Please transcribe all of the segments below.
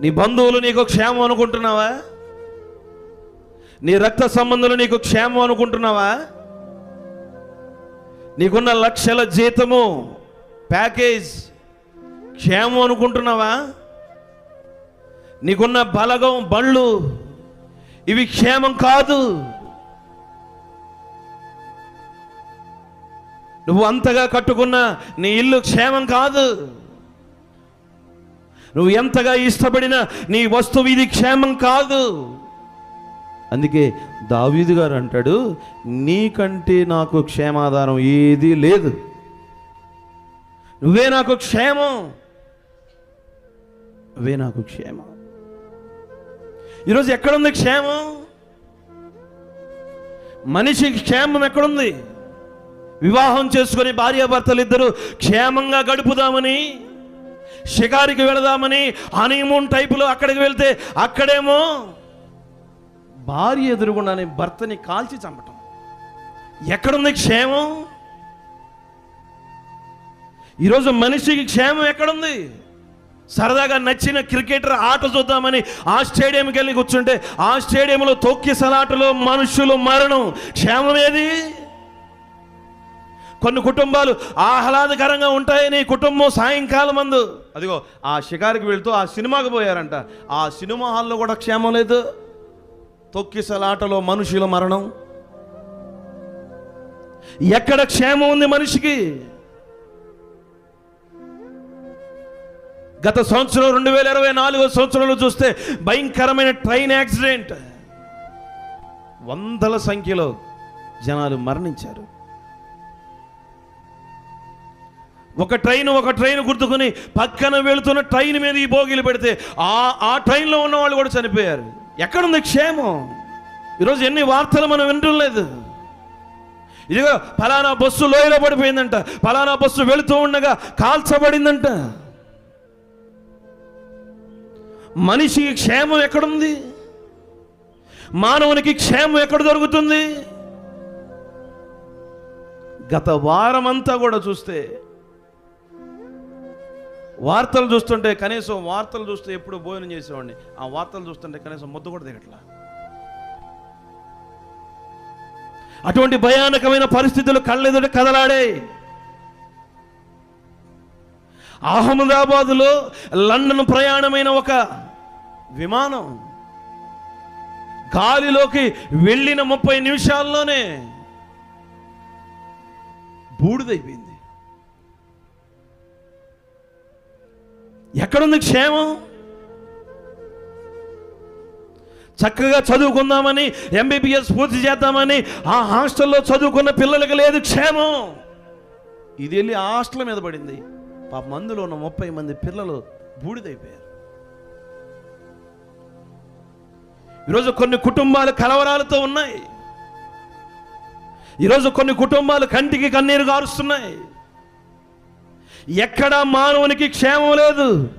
నీ బంధువులు నీకు క్షేమం అనుకుంటున్నావా? నీ రక్త సంబంధులు నీకు క్షేమం అనుకుంటున్నావా? నీకున్న లక్షల జీతము ప్యాకేజ్ క్షేమం అనుకుంటున్నావా? నీకున్న బలగం బళ్ళు ఇవి క్షేమం కాదు. నువ్వు అంతగా కట్టుకున్న నీ ఇల్లు క్షేమం కాదు. నువ్వు ఎంతగా ఇష్టపడినా నీ వస్తువు ఇది క్షేమం కాదు. అందుకే దావీదు గారు అంటాడు నీకంటే నాకు క్షేమాధారం ఏదీ లేదు. నువ్వే నాకు క్షేమం. నువ్వే నాకు క్షేమం. ఈరోజు ఎక్కడుంది క్షేమం? మనిషికి క్షేమం ఎక్కడుంది? వివాహం చేసుకొని భార్యాభర్తలు ఇద్దరు క్షేమంగా గడుపుదామని షికారికి వెళదామని హనీమూన్ టైపులో అక్కడికి వెళ్తే అక్కడేమో భార్య ఎదురుగుండానే భర్తని కాల్చి చంపటం. ఎక్కడుంది క్షేమం? ఈరోజు మనిషికి క్షేమం ఎక్కడుంది? సరదాగా నచ్చిన క్రికెటర్ ఆట చూద్దామని ఆ స్టేడియంకి వెళ్ళి కూర్చుంటే ఆ స్టేడియంలో తొక్కి సలాటలో మనుషులు మరణం. క్షేమం ఏది? కొన్ని కుటుంబాలు ఆహ్లాదకరంగా ఉంటాయని కుటుంబం సాయంకాలం అందు. అదిగో ఆ షికారికి వెళ్తూ ఆ సినిమాకి పోయారంట. ఆ సినిమా హాల్లో కూడా క్షేమం లేదు. తొక్కిసలాటలో మనుషుల మరణం. ఎక్కడ క్షేమం ఉంది మనిషికి? గత సంవత్సరం రెండు వేల ఇరవై నాలుగో సంవత్సరంలో చూస్తే భయంకరమైన ట్రైన్ యాక్సిడెంట్. వందల సంఖ్యలో జనాలు మరణించారు. ఒక ట్రైన్ ఒక ట్రైన్ గుర్తుకుని పక్కన వెళుతున్న ట్రైన్ మీద ఈ బోగిలు పెడితే ఆ ఆ ట్రైన్లో ఉన్న వాళ్ళు కూడా చనిపోయారు. ఎక్కడుంది క్షేమం? ఈరోజు ఎన్ని వార్తలు మనం వింటలేదు లేదు ఇదిగో ఫలానా బస్సు లోయలో పడిపోయిందంట. ఫలానా బస్సు వెళుతూ ఉండగా కాల్చబడిందంట. మనిషికి క్షేమం ఎక్కడుంది? మానవునికి క్షేమం ఎక్కడ దొరుకుతుంది? గత వారం అంతా కూడా చూస్తే వార్తలు చూస్తుంటే కనీసం వార్తలు చూస్తే ఎప్పుడు భోజనం చేసేవాడిని. ఆ వార్తలు చూస్తుంటే కనీసం ముద్ద కూడా దిగట్లా అటువంటి భయానకమైన పరిస్థితులు కళ్ళెదుట కదలాడే. అహ్మదాబాదులో లండన్ ప్రయాణమైన ఒక విమానం గాలిలోకి వెళ్ళిన ముప్పై నిమిషాల్లోనే బూడిదైపోయింది. ఎక్కడుంది క్షేమం? చక్కగా చదువుకుందామని ఎంబీబీఎస్ పూర్తి చేద్దామని ఆ హాస్టల్లో చదువుకున్న పిల్లలకి లేదు క్షేమం. ఇది వెళ్ళి హాస్టల్ మీద పడింది. పాప మందులో ఉన్న ముప్పై మంది పిల్లలు బూడిదైపోయారు. ఈరోజు కొన్ని కుటుంబాలు కలవరాలతో ఉన్నాయి. ఈరోజు కొన్ని కుటుంబాలు కంటికి కన్నీరు గారుస్తున్నాయి. ఎక్కడా మానవునికి క్షేమం లేదు.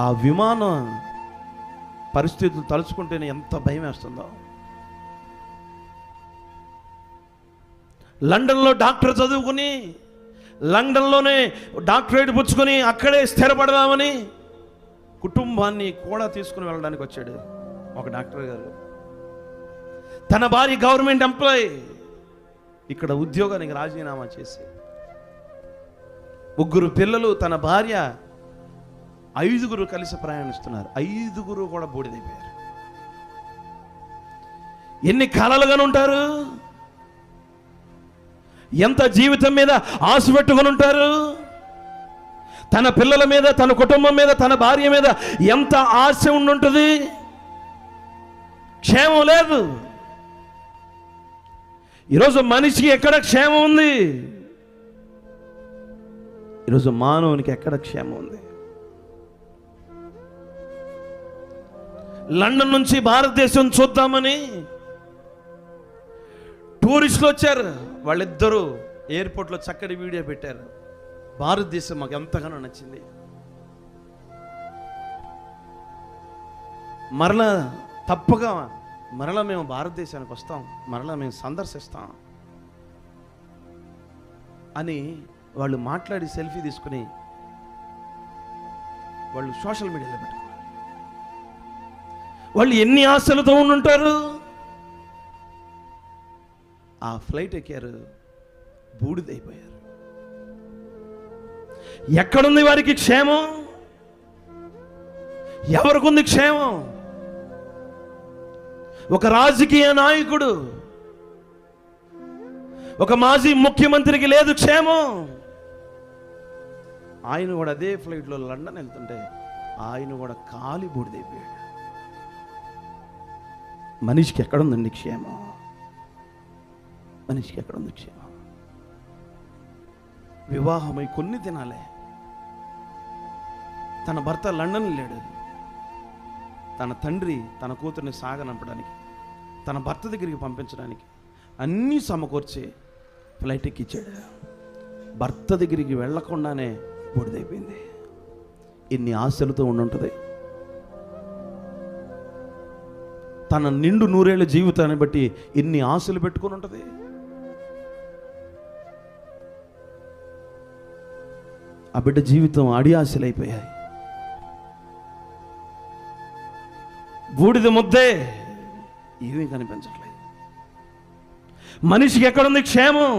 ఆ విమాన పరిస్థితులు తలుచుకుంటేనే ఎంత భయం వేస్తుందో. లండన్లో డాక్టర్ చదువుకుని లండన్లోనే డాక్టరేట్ పుచ్చుకొని అక్కడే స్థిరపడదామని కుటుంబాన్ని కూడా తీసుకుని వెళ్ళడానికి వచ్చాడు ఒక డాక్టర్ గారు. తన భార్య గవర్నమెంట్ ఎంప్లాయీ ఇక్కడ ఉద్యోగానికి రాజీనామా చేసి ముగ్గురు పిల్లలు తన భార్య ఐదుగురు కలిసి ప్రయాణిస్తున్నారు. ఐదుగురు కూడా బూడిదైపోయారు. ఎన్ని కాలాలుగానే ఉంటారు? ఎంత జీవితం మీద ఆశ పెట్టుకుని ఉంటారు? తన పిల్లల మీద తన కుటుంబం మీద తన భార్య మీద ఎంత ఆశ ఉండుంటుంది? క్షేమం లేదు. ఈరోజు మనిషికి ఎక్కడ క్షేమం ఉంది? ఈరోజు మానవునికి ఎక్కడ క్షేమం ఉంది? లండన్ నుంచి భారతదేశం చూద్దామని టూరిస్టులు వచ్చారు. వాళ్ళిద్దరూ ఎయిర్పోర్ట్లో చక్కటి వీడియో పెట్టారు. భారతదేశం మాకు ఎంతగానో నచ్చింది. మరలా తప్పగా మరలా మేము భారతదేశానికి వస్తాం. మరలా మేము సందర్శిస్తాం అని వాళ్ళు మాట్లాడి సెల్ఫీ తీసుకుని వాళ్ళు సోషల్ మీడియాలో పెట్టారు. వాళ్ళు ఎన్ని ఆశలతో ఉండుంటారు? ఆ ఫ్లైట్ ఎక్కారు. బూడిదైపోయారు. ఎక్కడుంది వారికి క్షేమం? ఎవరికుంది క్షేమం? ఒక రాజకీయ నాయకుడు. ఒక మాజీ ముఖ్యమంత్రికి లేదు క్షేమం. ఆయన కూడా అదే ఫ్లైట్లో లండన్ వెళ్తుంటే ఆయన కూడా కాలి బూడిదైపోయాడు. మనిషికి ఎక్కడుందండి క్షేమం? మనిషికి ఎక్కడుంది క్షేమం? వివాహమై కొన్ని దినాలే. తన భర్త లండన్ లేడు తన తండ్రి తన కూతుర్ని సాగనంపడానికి తన భర్త దగ్గరికి పంపించడానికి అన్నీ సమకూర్చి ఫ్లైట్ ఎక్కిచ్చాడు. భర్త దగ్గరికి వెళ్ళకుండానే బూడిదైపోయింది. ఇన్ని ఆశలతో ఉండుంటుంది. తన నిండు నూరేళ్ళ జీవితాన్ని బట్టి ఎన్ని ఆశలు పెట్టుకుని ఉంటుంది? ఆ బిడ్డ జీవితం అడి ఆశలైపోయాయి బూడిద ముద్దే ఏమీ కనిపించట్లేదు. మనిషికి ఎక్కడుంది క్షేమం?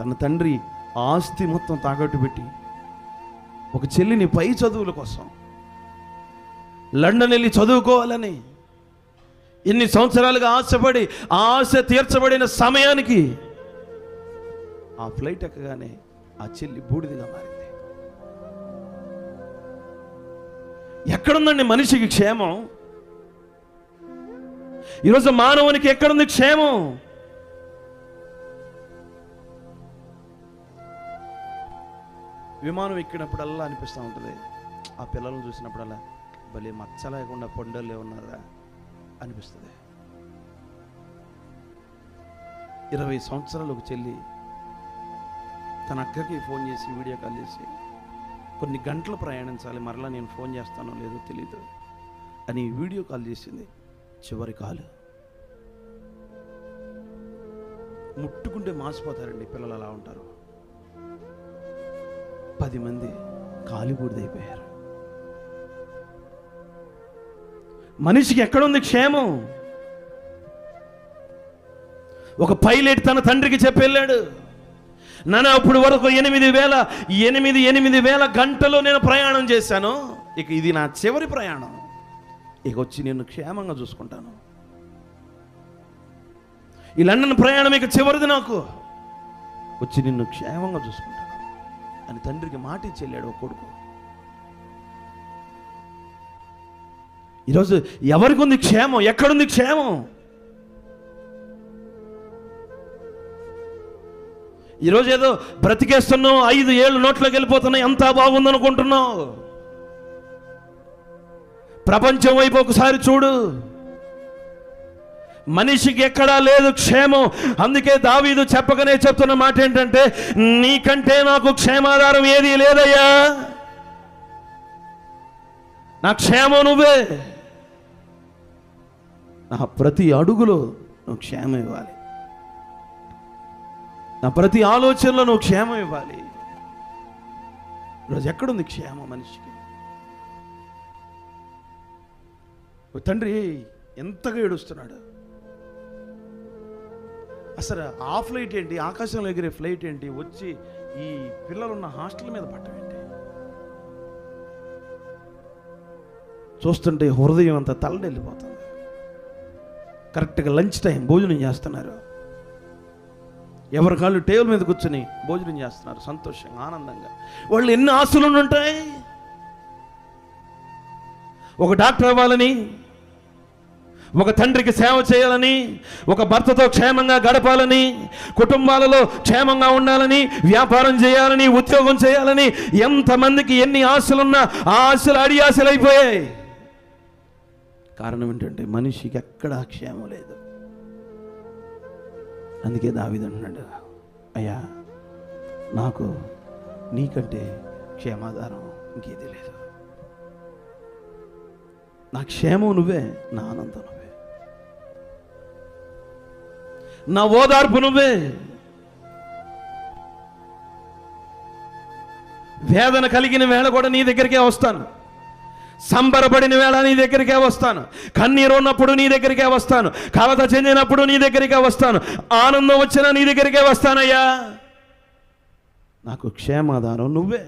తన తండ్రి ఆస్తి మొత్తం తాకట్టు పెట్టి ఒక చెల్లిని పై చదువుల కోసం లండన్ వెళ్ళి చదువుకోవాలని. ఇన్ని సంవత్సరాలుగా ఆశపడి ఆ ఆశ తీర్చబడిన సమయానికి ఆ ఫ్లైట్ ఎక్కగానే ఆ చెల్లి బూడిదిగా మారింది. ఎక్కడుందండి మనిషికి క్షేమం? ఈరోజు మానవునికి ఎక్కడుంది క్షేమం? విమానం ఎక్కినప్పుడల్లా అనిపిస్తూ ఉంటుంది. ఆ పిల్లలను చూసినప్పుడల్లా భలే మచ్చ లేకుండా పొండలే ఉన్నారా? అనిపిస్తుంది. ఇరవై సంవత్సరాలకు చెల్లి తన అక్కకి ఫోన్ చేసి వీడియో కాల్ చేసి కొన్ని గంటలు ప్రయాణించాలి మరలా నేను ఫోన్ చేస్తానో లేదో తెలీదు అని వీడియో కాల్ చేసింది. చివరి కాలు. ముట్టుకుంటే మాసిపోతారండి పిల్లలు అలా ఉంటారు. పది మంది కాలిబూడిదైపోయారు. మనిషికి ఎక్కడుంది క్షేమం? ఒక పైలట్ తన తండ్రికి చెప్పెళ్ళాడు నన్ను నాన్న అప్పుడు వరకు ఎనిమిది వేల ఎనిమిది ఎనిమిది వేల గంటలు నేను ప్రయాణం చేశాను. ఇక ఇది నా చివరి ప్రయాణం. ఇక వచ్చి నేను క్షేమంగా చూసుకుంటాను. ఈ లండన్ ప్రయాణం ఇక చివరిది నాకు. వచ్చి నిన్ను క్షేమంగా చూసుకుంటాను. అని తండ్రికి మాట ఇచ్చి వెళ్ళాడు ఒక కొడుకు. ఈరోజు ఎవరికి ఉంది క్షేమం? ఎక్కడుంది క్షేమం? ఈరోజు ఏదో బ్రతికేస్తున్నావు ఐదు ఏళ్ళు నోట్లోకి వెళ్ళిపోతున్నాయి ఎంత బాగుందనుకుంటున్నావు. ప్రపంచం వైపు ఒకసారి చూడు. మనిషికి ఎక్కడా లేదు క్షేమం. అందుకే దావీదు చెప్పకనే చెప్తున్న మాట ఏంటంటే నీకంటే నాకు క్షేమాధారం ఏది లేదయ్యా. నా క్షేమం నువ్వే. నా ప్రతి అడుగులో నువ్వు క్షేమం ఇవ్వాలి. నా ప్రతి ఆలోచనలో నువ్వు క్షేమం ఇవ్వాలి. ఈరోజు ఎక్కడుంది క్షేమం మనిషికి? ఓ తండ్రి ఎంతగా ఏడుస్తున్నాడు. అసలు ఆ ఫ్లైట్ ఏంటి? ఆకాశంలో ఎగిరే ఫ్లైట్ ఏంటి? వచ్చి ఈ పిల్లలున్న హాస్టల్ మీద పట్టడం ఏంటి? చూస్తుంటే హృదయం అంతా తల్లడెళ్ళిపోతుంది కరెక్ట్గా లంచ్ టైం భోజనం చేస్తున్నారు. ఎవరి కాళ్ళు టేబుల్ మీద కూర్చొని భోజనం చేస్తున్నారు. సంతోషంగా ఆనందంగా. వాళ్ళు ఎన్ని ఆశలు ఉంటాయి? ఒక డాక్టర్ అవ్వాలని ఒక తండ్రికి సేవ చేయాలని ఒక భర్తతో క్షేమంగా గడపాలని కుటుంబాలలో క్షేమంగా ఉండాలని వ్యాపారం చేయాలని ఉద్యోగం చేయాలని ఎంతమందికి ఎన్ని ఆశలున్నా ఆ ఆశలు అడి ఆశలు అయిపోయాయి కారణం ఏంటంటే మనిషికి ఎక్కడా క్షేమం లేదు. అందుకే దావిదంటున్నాడు అయ్యా నాకు నీకంటే క్షేమాధారం ఇంకేది లేదు. నా క్షేమం నువ్వే నా ఆనందం నువ్వే. నా ఓదార్పు నువ్వే. వేదన కలిగిన వేళ కూడా నీ దగ్గరికే వస్తాను. సంబరపడిన వేళ నీ దగ్గరికే వస్తాను. కన్నీరు ఉన్నప్పుడు నీ దగ్గరికే వస్తాను. కలత చెందినప్పుడు నీ దగ్గరికే వస్తాను. ఆనందం వచ్చినా నీ దగ్గరికే వస్తానయ్యా. నాకు క్షేమాధారం నువ్వే.